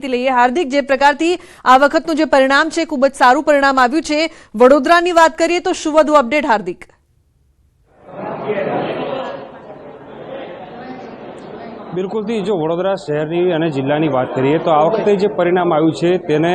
લઈએ. હાર્દિક, જે પ્રકારથી આ વખતનું જે પરિણામ છે, ખૂબ જ સારું પરિણામ આવ્યું છે. વડોદરાની વાત કરીએ તો શું વધુ અપડેટ હાર્દિક? બિલકુલથી જો વડોદરા શહેરની અને જિલ્લાની વાત કરીએ તો આ વખતે જે પરિણામ આવ્યું છે તેને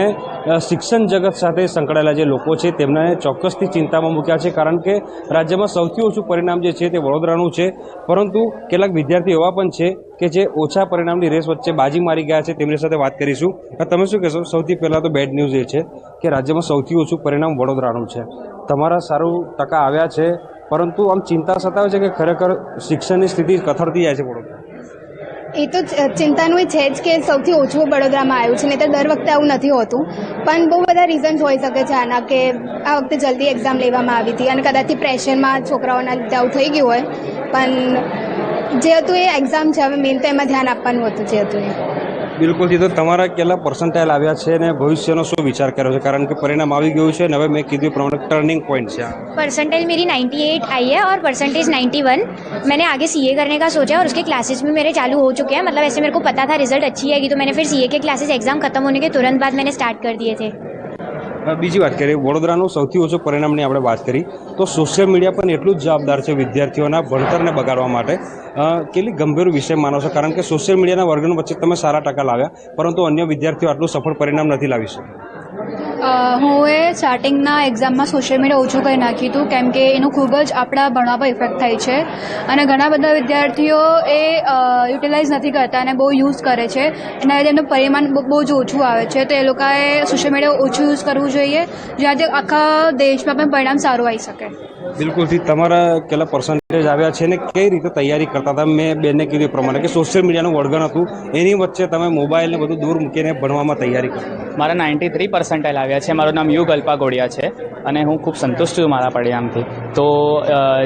શિક્ષણ જગત સાથે સંકળાયેલા જે લોકો છે તેમને ચોક્કસથી ચિંતામાં મૂક્યા છે કારણ કે રાજ્યમાં સૌથી ઓછું પરિણામ જે છે તે વડોદરાનું છે. પરંતુ કેટલાક વિદ્યાર્થીઓ એવા પણ છે કે જે ઓછા પરિણામની રેસ વચ્ચે બાજી મારી ગયા છે તેમની સાથે વાત કરીશું. તમે શું કહેશો? સૌથી પહેલાં તો બેડ ન્યૂઝ એ છે કે રાજ્યમાં સૌથી ઓછું પરિણામ વડોદરાનું છે. તમારા સારું ટકા આવ્યા છે, પરંતુ આમ ચિંતા સતાવે છે કે ખરેખર શિક્ષણની સ્થિતિ કથળતી જાય છે વડોદરા એ તો ચિંતાનું એ છે જ કે સૌથી ઓછું વડોદરામાં આવ્યું છે નહીં તો દર વખતે આવું નથી હોતું. પણ બહુ બધા રીઝન્સ હોઈ શકે છે આના કે આ વખતે જલ્દી એક્ઝામ લેવામાં આવી હતી અને કદાચથી પ્રેશરમાં છોકરાઓના લીધે આવું થઈ ગયું હોય. પણ જે હતું એ એક્ઝામ છે, હવે મેન તો એમાં ધ્યાન આપવાનું હતું, જે હતું એ. બિલકુલથી તો તમારા કેટલા પર્સન્ટાઇલ આવ્યા છે અને ભવિષ્યનો શું વિચાર કર્યો છે કારણ કે પરિણામ આવી ગયું છે અને હવે મેં કીધું એ પ્રમાણે ટર્નિંગ પોઈન્ટ છે આ परसेंटेज मेरी 98 आई है और परसेंटेज 91 मैंने आगे सीए करने का सोचा और उसके क्लासेस भी मेरे चालू हो चुके हैं मतलब ऐसे मेरे को पता था रिजल्ट अच्छी आएगी तो मैंने फिर सीए के क्लासेस एग्जाम खत्म होने के तुरंत बाद मैंने स्टार्ट कर दिए थे હવે બીજી વાત કરીએ, વડોદરાનું સૌથી ઓછું પરિણામની આપણે વાત કરી, તો સોશિયલ મીડિયા પણ એટલું જ જવાબદાર છે વિદ્યાર્થીઓના ભણતરને બગાડવા માટે. કેટલી ગંભીર વિષય માનો છો? કારણ કે સોશિયલ મીડિયાના વર્ગન વચ્ચે તમે સારા ટકા લાવ્યા, પરંતુ અન્ય વિદ્યાર્થીઓ આટલું સફળ પરિણામ નથી લાવી શક્યા. હું એ સ્ટાર્ટિંગના એક્ઝામમાં સોશિયલ મીડિયા ઓછું કરી નાખ્યું હતું કેમ કે એનું ખૂબ જ આપણા ભણવા પર ઇફેક્ટ થાય છે. અને ઘણા બધા વિદ્યાર્થીઓ એ યુટિલાઇઝ નથી કરતા અને બહુ યુઝ કરે છે. એના લીધે એમનું પરિમાણ બહુ- બહુ જ ઓછું આવે છે. તો એ લોકોએ સોશિયલ મીડિયા ઓછું યુઝ કરવું જોઈએ જ્યાંથી આખા દેશમાં પણ પરિણામ સારું આવી શકે. બિલકુલથી તમારા કેટલા પર્સન્ટેજ આવ્યા છે ને કઈ રીતે તૈયારી કરતા હતા? મેં બેનને કીધું એ પ્રમાણે કે સોશિયલ મીડિયાનું વળગણ હતું. એની વચ્ચે તમે મોબાઈલને બધું દૂર મૂકીને ભણવામાં તૈયારી કરતા મારા નાઇન્ટી થ્રી પર્સન્ટેજ આવ્યા છે. મારું નામ યુગ અલ્પા ગોડિયા છે અને હું ખૂબ સંતુષ્ટ છું મારા પરિણામથી. તો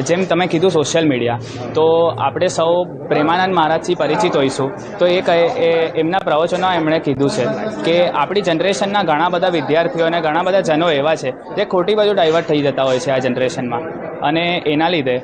જેમ તમે કીધું સોશિયલ મીડિયા તો આપણે સૌ પ્રેમાનંદ મહારાજથી પરિચિત હોઈશું. તો એ કહે, એ, એમના પ્રવચનો એમણે કીધું છે કે આપણી જનરેશનના ઘણા બધા વિદ્યાર્થીઓ અને ઘણા બધા જનો એવા છે, જે ખોટી બાજુ ડાયવર્ટ થઈ જતા હોય છે આ જનરેશનમાં અને એના લીધે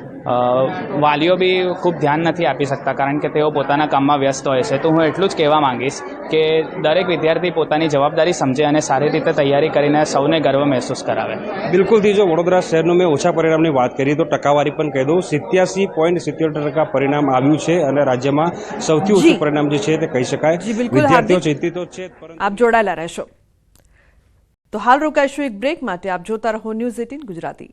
વાલીઓ બી ખૂબ ધ્યાન નથી આપી શકતા, કારણ કે તેઓ પોતાના કામમાં વ્યસ્ત હોય છે. તો હું એટલું જ કહેવા માંગીશ કે દરેક વિદ્યાર્થી પોતાની જવાબદારી સમજે અને સારી રીતે તૈયારી કરીને સૌને ગર્વ મહેસૂસ કરાવે. બિલકુલથી જો વડોદરા શહેરનું મેં ઓછા પરિણામની વાત કરીએ તો ટકાવારી પણ કહી દઉં. સિત્યાસી પોઈન્ટ સિત્યોતેર ટકા પરિણામ આવ્યું છે અને રાજ્યમાં સૌથી ઓછું પરિણામ જે છે તે કહી શકાય. વિદ્યાર્થીઓ. ચિંતિત છે આપ જોડાયેલા રહેશો. તો હાલ રોકાઈશું એક બ્રેક માટે. આપ જોતા રહો ન્યૂઝ એટીન ગુજરાતી.